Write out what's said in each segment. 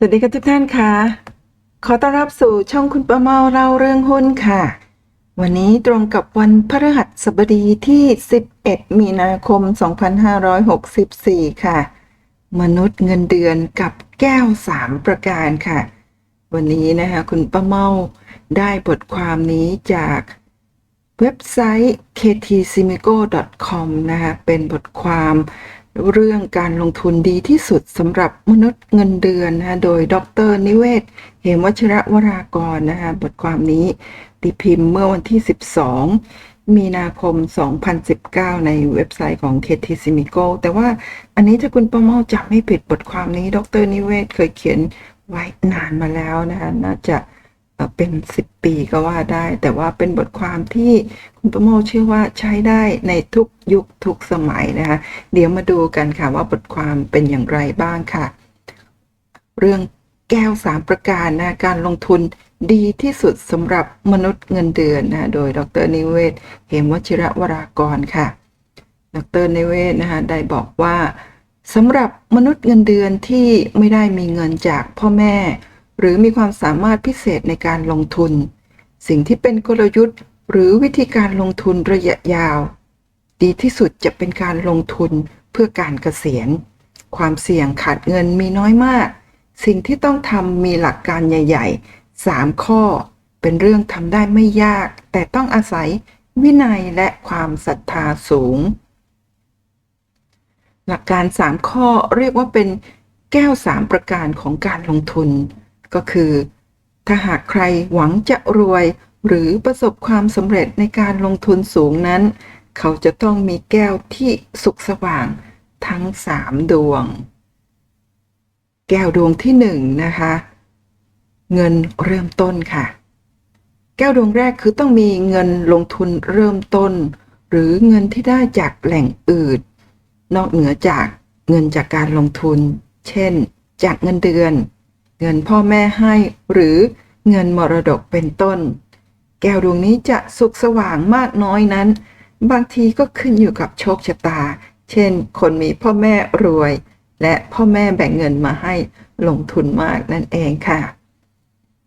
สวัสดีค่ะทุกท่านค่ะ ขอต้อนรับสู่ช่องคุณประเมาเล่าเรื่องหุ้นค่ะ วันนี้ตรงกับวันพฤหัสบดีที่ 11 มีนาคม 2564 ค่ะ มนุษย์เงินเดือนกับแก้ว 3 ประการค่ะ วันนี้นะคะคุณป้าเมาได้บทความนี้จากเว็บไซต์ ktsimigo.com นะคะเป็นบทความ เรื่องการลงทุนดีที่สุดสำหรับมนุษย์เงินเดือนนะโดยดรนิเวศ เหมวัชระวรากรนะคะบทความนี้ตีพิมพ์เมื่อวันที่ 12 มีนาคม 2019 ในเว็บไซต์ของ KT Simico แต่ว่าอันนี้ถ้าคุณประเมาจำไม่ผิดบทความนี้ ดรนิเวศเคยเขียนไว้นานมาแล้วนะคะน่าจะ เป็น10ปีก็ว่าได้ แต่ว่าเป็นบทความที่คุณประโมทเชื่อว่าใช้ได้ในทุกยุคทุกสมัยนะคะ เดี๋ยวมาดูกันค่ะว่าบทความเป็นอย่างไรบ้างค่ะ เรื่องแก้วสามประการนะการลงทุนดีที่สุดสำหรับมนุษย์เงินเดือนนะโดยดรนิเวศเหมวชิระวรากรค่ะ ดรนิเวศนะคะได้บอกว่าสำหรับมนุษย์เงินเดือนที่ไม่ได้มีเงินจากพ่อแม่ หรือมีความสามารถพิเศษในการลงทุน สิ่งที่เป็นกลยุทธ์ หรือวิธีการลงทุนระยะยาว ดีที่สุดจะเป็นการลงทุนเพื่อการเกษียณ ความเสี่ยงขาดเงินมีน้อยมาก สิ่งที่ต้องทำมีหลักการใหญ่ๆ 3 ข้อ เป็นเรื่องทำได้ไม่ยาก แต่ต้องอาศัยวินัยและความศรัทธาสูง หลักการ 3 ข้อเรียกว่าเป็นแก้ว 3 ประการของการลงทุน ก็คือ ถ้าหากใครหวังจะรวย หรือประสบความสำเร็จในการลงทุนสูงนั้น เขาจะต้องมีแก้วที่สุขสว่างทั้ง3ดวง แก้วดวงที่1นะคะ เงินเริ่มต้นค่ะ แก้วดวงแรกคือต้องมีเงินลงทุนเริ่มต้น หรือเงินที่ได้จากแหล่งอื่น นอกเหนือจากเงินจากการลงทุน เช่น จากเงินเดือน เงินพ่อแม่ให้ หรือเงินมรดกเป็นต้น แก้วดวงนี้จะสุขสว่างมากน้อยนั้น บางทีก็ขึ้นอยู่กับโชคชะตา เช่น คนมีพ่อแม่รวย และพ่อแม่แบ่งเงินมาให้ลงทุนมากนั่นเองค่ะ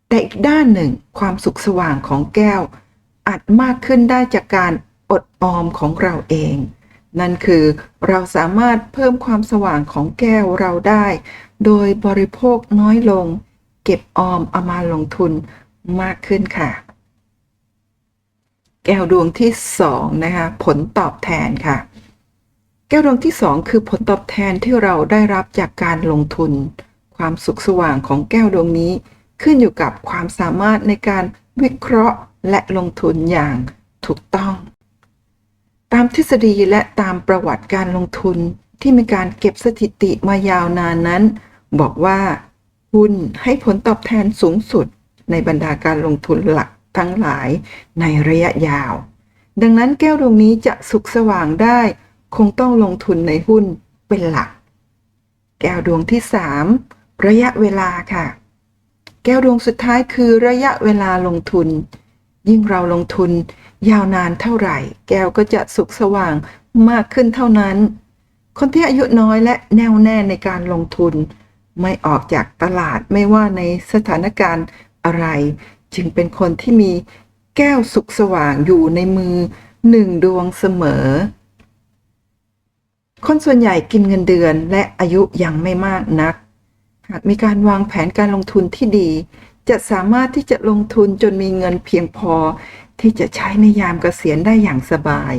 แต่อีกด้านหนึ่งความสุขสว่างของแก้วอาจมากขึ้นได้จากการอดออมของเราเอง นั่นคือเราสามารถเพิ่มความสว่างของแก้วเราได้ โดยบริโภคน้อยลง เก็บออมเอามาลงทุนมากขึ้นค่ะ แก้วดวงที่สองนะคะผลตอบแทนค่ะ แก้วดวงที่สองคือผลตอบแทนที่เราได้รับจากการลงทุน ความสุขสว่างของแก้วดวงนี้ ขึ้นอยู่กับความสามารถในการวิเคราะห์และลงทุนอย่างถูกต้อง ตามทฤษฎีและตามประวัติการลงทุนที่มีการเก็บสถิติมายาวนานนั้น บอกว่า หุ้นให้ผลตอบแทนสูงสุดในบรรดาการลงทุนหลักทั้งหลายในระยะยาว ดังนั้นแก้วดวงนี้จะสุขสว่างได้ คงต้องลงทุนในหุ้นเป็นหลัก แก้วดวงที่ 3 ระยะเวลาค่ะ แก้วดวงสุดท้ายคือระยะเวลาลงทุน ยิ่งเราลงทุน ยาวนานเท่าไหร่ แก้วก็จะสุขสว่างมากขึ้นเท่านั้น คนที่อายุน้อยและแน่วแน่ในการลงทุน ไม่ออกจากตลาดไม่ว่าในสถานการณ์อะไร จึงเป็นคนที่มีแก้วสุขสว่างอยู่ในมือหนึ่งดวงเสมอ คนส่วนใหญ่กินเงินเดือนและอายุยังไม่มากนัก หากมีการวางแผนการลงทุนที่ดี จะสามารถที่จะลงทุนจนมีเงินเพียงพอ ที่จะใช้ในยามเกษียณได้อย่างสบาย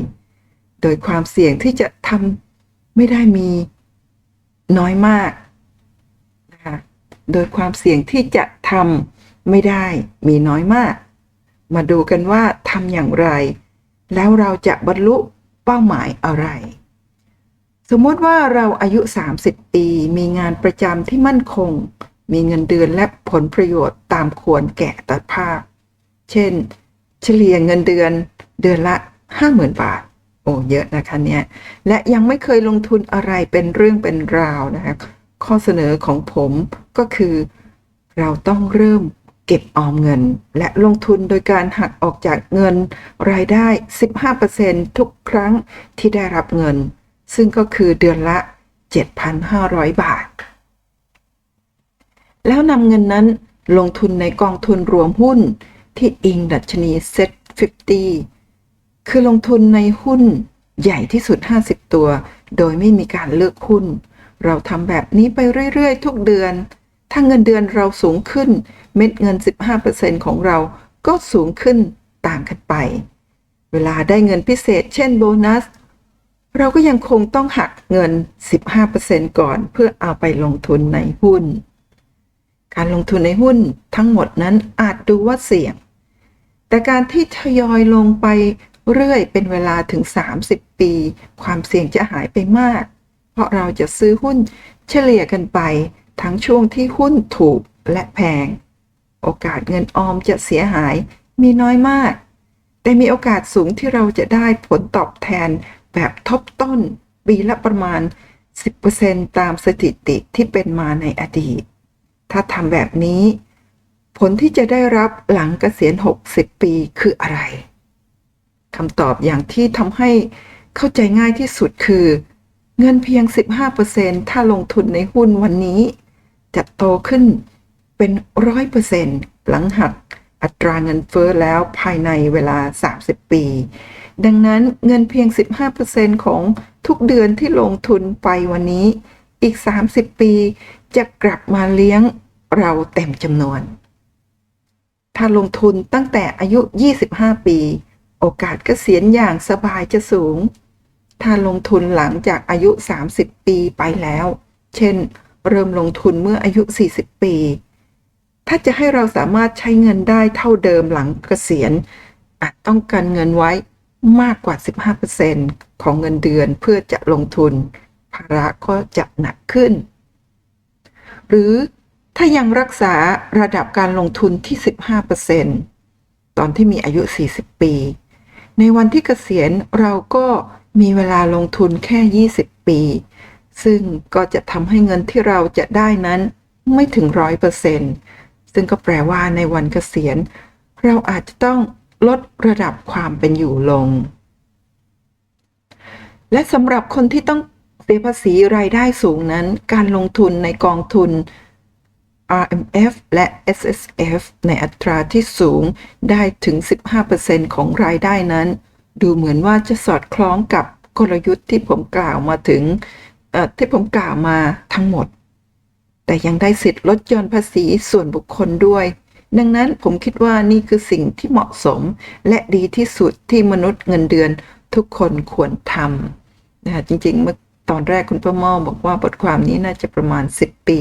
โดยความเสี่ยงที่จะทำไม่ได้มีน้อยมากนะคะโดยความเสี่ยงที่จะทำไม่ได้มีน้อยมาก มาดูกันว่าทำอย่างไร แล้วเราจะบรรลุเป้าหมายอะไร สมมติว่าเราอายุ 30 ปี มีงานประจำที่มั่นคง มีเงินเดือนและผลประโยชน์ตามควรแก่ตัดภาพ เช่น เฉลี่ยเงินเดือนเดือนละ 50,000 บาท โอ้เยอะนะคะเนี่ยและยังไม่เคยลงทุนอะไรเป็นเรื่องเป็นราวนะคะข้อเสนอของผมก็คือ เราต้องเริ่มเก็บออมเงิน และลงทุนโดยการหักออกจากเงินรายได้ 15%ทุกครั้งที่ได้รับเงิน ซึ่งก็คือเดือนละ 7,500 บาท แล้วนำเงินนั้นลงทุนในกองทุนรวมหุ้น ที่อิงดัชนี Set 50 คือลงทุนในหุ้นใหญ่ที่สุด 50 ตัว โดยไม่มีการเลือกหุ้น เราทำแบบนี้ไปเรื่อย ๆ ทุกเดือน ถ้าเงินเดือนเราสูงขึ้น เม็ดเงิน 15%ของเราก็สูงขึ้นต่างกันไป เวลาได้เงินพิเศษ เช่นโบนัส เราก็ยังคงต้องหักเงิน 15%ก่อนเพื่อเอาไปลงทุนในหุ้น การลงทุนในหุ้นทั้งหมดนั้นอาจดูว่าเสี่ยง แต่การที่ทยอยลงไปเรื่อยเป็นเวลาถึง 30 ปี ความเสี่ยงจะหายไปมาก เพราะเราจะซื้อหุ้นเฉลี่ยกันไป ทั้งช่วงที่หุ้นถูกและแพง โอกาสเงินออมจะเสียหายมีน้อยมาก แต่มีโอกาสสูงที่เราจะได้ผลตอบแทนแบบทบต้นปีละประมาณ 10%ตามสถิติที่เป็นมาในอดีต ถ้าทำแบบนี้ ผลที่จะได้รับหลังเกษียณ 60 ปีคืออะไรคำตอบอย่างที่ทำให้เข้าใจง่ายที่สุดคือ เงินเพียง 15%ถ้าลงทุนในหุ้นวันนี้ จะโตขึ้นเป็น 100%หลังหักอัตราเงินเฟ้อแล้วภายในเวลา 30 ปี ดังนั้นเงินเพียง 15%ของทุกเดือนที่ลงทุนไปวันนี้ อีก 30 ปีจะกลับมาเลี้ยง เราเต็มจำนวน ถ้าลงทุนตั้งแต่อายุ 25 ปี โอกาสเกษียณอย่างสบายจะสูง ถ้าลงทุนหลังจากอายุ 30 ปีไปแล้ว เช่น เริ่มลงทุนเมื่ออายุ 40 ปี ถ้าจะให้เราสามารถใช้เงินได้เท่าเดิมหลังเกษียณ อาจต้องการเงินไว้มากกว่า 15%ของเงินเดือนเพื่อจะลงทุน ภาระก็จะหนักขึ้น หรือ ถ้ายังรักษาระดับการลงทุนที่ 15%ตอนที่มีอายุ 40 ปี ในวันที่เกษียณเราก็มีเวลาลงทุนแค่ 20 ปี ซึ่งก็จะทำให้เงินที่เราจะได้นั้นไม่ถึง 100%ซึ่งก็แปลว่าในวันเกษียณ เราอาจจะต้องลดระดับความเป็นอยู่ลง และสำหรับคนที่ต้องเสียภาษีรายได้สูงนั้น การลงทุนในกองทุน RMF และ SSF ในอัตราที่สูงได้ถึง 15%ของรายได้นั้น ดูเหมือนว่าจะสอดคล้องกับกลยุทธ์ที่ผมกล่าวมาถึงที่ผมกล่าวมาทั้งหมด แต่ยังได้สิทธิ์ลดหย่อนภาษีส่วนบุคคลด้วย ดังนั้นผมคิดว่านี่คือสิ่งที่เหมาะสม และดีที่สุดที่มนุษย์เงินเดือนทุกคนควรทำนะจริงๆเมื่อตอนแรกคุณป้าม่อบอกว่าบทความนี้น่าจะประมาณ 10 ปี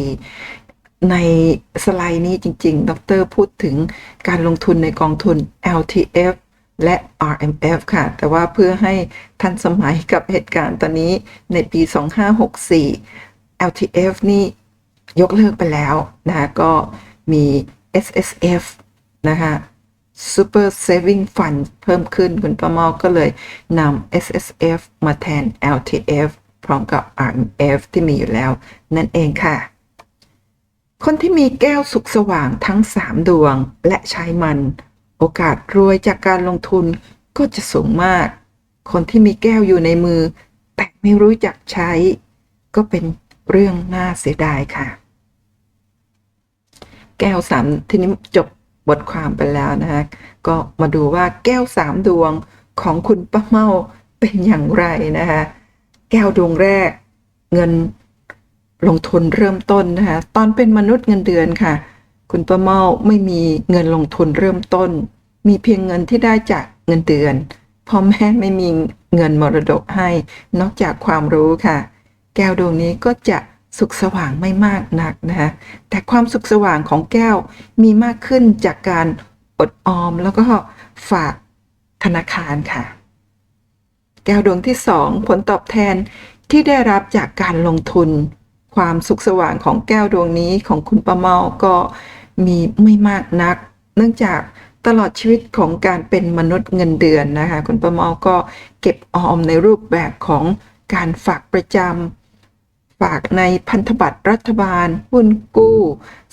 ในสไลด์นี้จริง ๆ ดร พูดถึงการลงทุนในกองทุน LTF และ RMF ค่ะ แต่ว่าเพื่อให้ทันสมัยกับเหตุการณ์ตอนนี้ในปี 2564 LTF นี่ยกเลิกไปแล้วนะคะก็มี SSF นะคะ Super Saving Fund เพิ่มขึ้นคุณประมอก็เลยนำ SSF มาแทน LTF พร้อมกับ RMF ที่มีอยู่แล้วนั่นเองค่ะ คนที่มีแก้วสุกสว่างทั้งสามดวงและใช้มัน โอกาสรวยจากการลงทุนก็จะสูงมาก คนที่มีแก้วอยู่ในมือ แต่ไม่รู้จักใช้ ก็เป็นเรื่องน่าเสียดายค่ะ แก้วสามทีนี้จบบทความไปแล้วนะคะก็มาดูว่าแก้วสามดวงของคุณป้าเมาเป็นอย่างไรนะคะแก้วดวงแรก เงิน ลงทุนเริ่มต้นนะคะตอนเป็นมนุษย์เงินเดือนค่ะ คุณป้าเมาไม่มีเงินลงทุนเริ่มต้น มีเพียงเงินที่ได้จากเงินเดือนพ่อแม่ไม่มีเงินมรดกให้ นอกจากความรู้ค่ะ แก้วดวงนี้ก็จะสุขสว่างไม่มากนักนะคะแต่ความสุขสว่างของแก้วมีมากขึ้นจากการอดออมแล้วก็ฝากธนาคารค่ะ แก้วดวงที่สองผลตอบแทนที่ได้รับจากการลงทุน ความสุขสว่างของแก้วดวงนี้ของคุณประเมาก็มีไม่มากนัก เนื่องจากตลอดชีวิตของการเป็นมนุษย์เงินเดือนนะคะ คุณประเมาก็เก็บออมในรูปแบบของการฝากประจำฝากในพันธบัตรรัฐบาล หุ้นกู้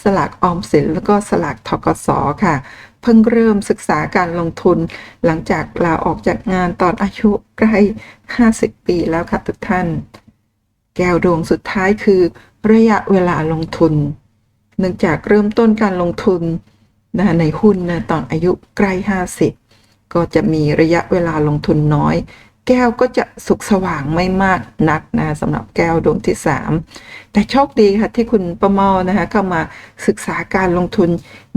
สลากออมสินแล้วก็สลากทกสค่ะ เพิ่งเริ่มศึกษาการลงทุน หลังจากลาออกจากงานตอนอายุใกล้ 50 ปีแล้วค่ะทุกท่าน แก้วดวงสุดท้ายคือ ระยะเวลาลงทุน เนื่องจากเริ่มต้นการลงทุนนะในหุ้นนะตอนอายุใกล้ 50 ก็จะมีระยะเวลาลงทุนน้อย แก้วก็จะสุขสว่างไม่มากนักนะสำหรับแก้วดวงที่ 3 แต่โชคดีค่ะที่คุณประเมานะคะเข้ามาศึกษาการลงทุน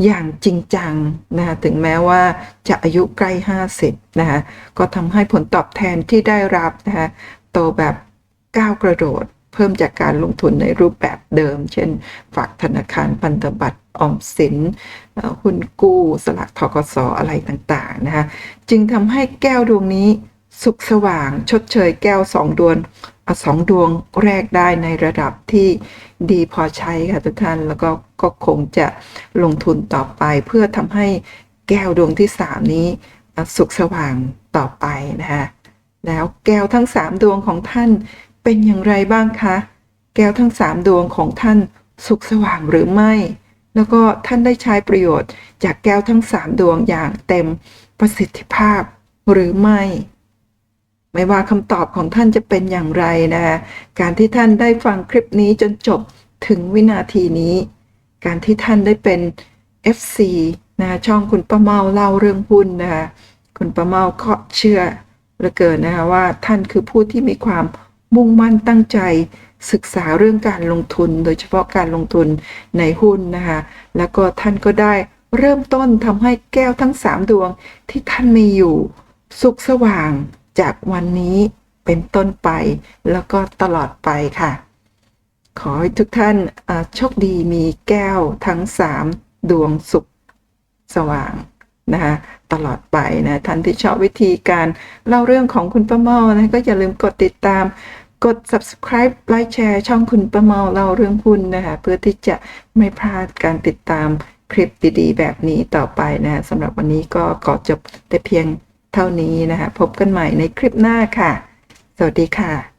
อย่างจริงจังนะคะถึงแม้ว่าจะอายุใกล้ 50นะคะก็ทำให้ผลตอบแทนที่ได้รับนะคะโตแบบ ก้าวกระโดด เพิ่มจากการลงทุนในรูปแบบเดิม เช่น ฝากธนาคารพันธบัตรออมสินหุ้นกู้สลักทกสอะไรต่างๆนะคะจึงทำให้แก้วดวงนี้สุขสว่าง ชดเชยแก้วสองดวงสองดวงแรกได้ในระดับที่ดีพอใช้ค่ะทุกท่านแล้วก็ก็คงจะลงทุนต่อไปเพื่อทำให้แก้วดวงที่สามนี้สุขสว่างต่อไปนะคะแล้วแก้วทั้งสามดวงของท่าน เป็นอย่างไรบ้างคะ แก้วทั้งสามดวงของท่านสุขสว่างหรือไม่ แล้วก็ท่านได้ใช้ประโยชน์จากแก้วทั้งสามดวงอย่างเต็มประสิทธิภาพหรือไม่ ไม่ว่าคำตอบของท่านจะเป็นอย่างไรนะคะการที่ท่านได้ฟังคลิปนี้จนจบถึงวินาทีนี้ การที่ท่านได้เป็น FC นะช่องคุณป้าเมาเล่าเรื่องหุ้นนะคะคุณป้าเมาก็เชื่อเหลือเกินนะคะว่าท่านคือผู้ที่มีความ มุ่งมั่นตั้งใจศึกษาเรื่องการลงทุน โดยเฉพาะการลงทุนในหุ้นนะคะแล้วก็ท่านก็ได้เริ่มต้นทำให้แก้วทั้งสามดวงที่ท่านมีอยู่ สุขสว่างจากวันนี้เป็นต้นไป แล้วก็ตลอดไปค่ะ ขอให้ทุกท่านโชคดีมีแก้วทั้งสามดวงสุขสว่างนะคะตลอดไปนะท่านที่ชอบวิธีการเล่าเรื่องของคุณป้าเมานะก็อย่าลืมกดติดตาม กด subscribe ไลค์แชร์ช่องคุณป้าเมาเล่าเรื่องหุ้นนะคะ เพื่อที่จะไม่พลาดการติดตามคลิปดีๆ แบบนี้ต่อไปนะสำหรับวันนี้ก็ขอจบแต่เพียงเท่านี้นะคะ พบกันใหม่ในคลิปหน้าค่ะ สวัสดีค่ะ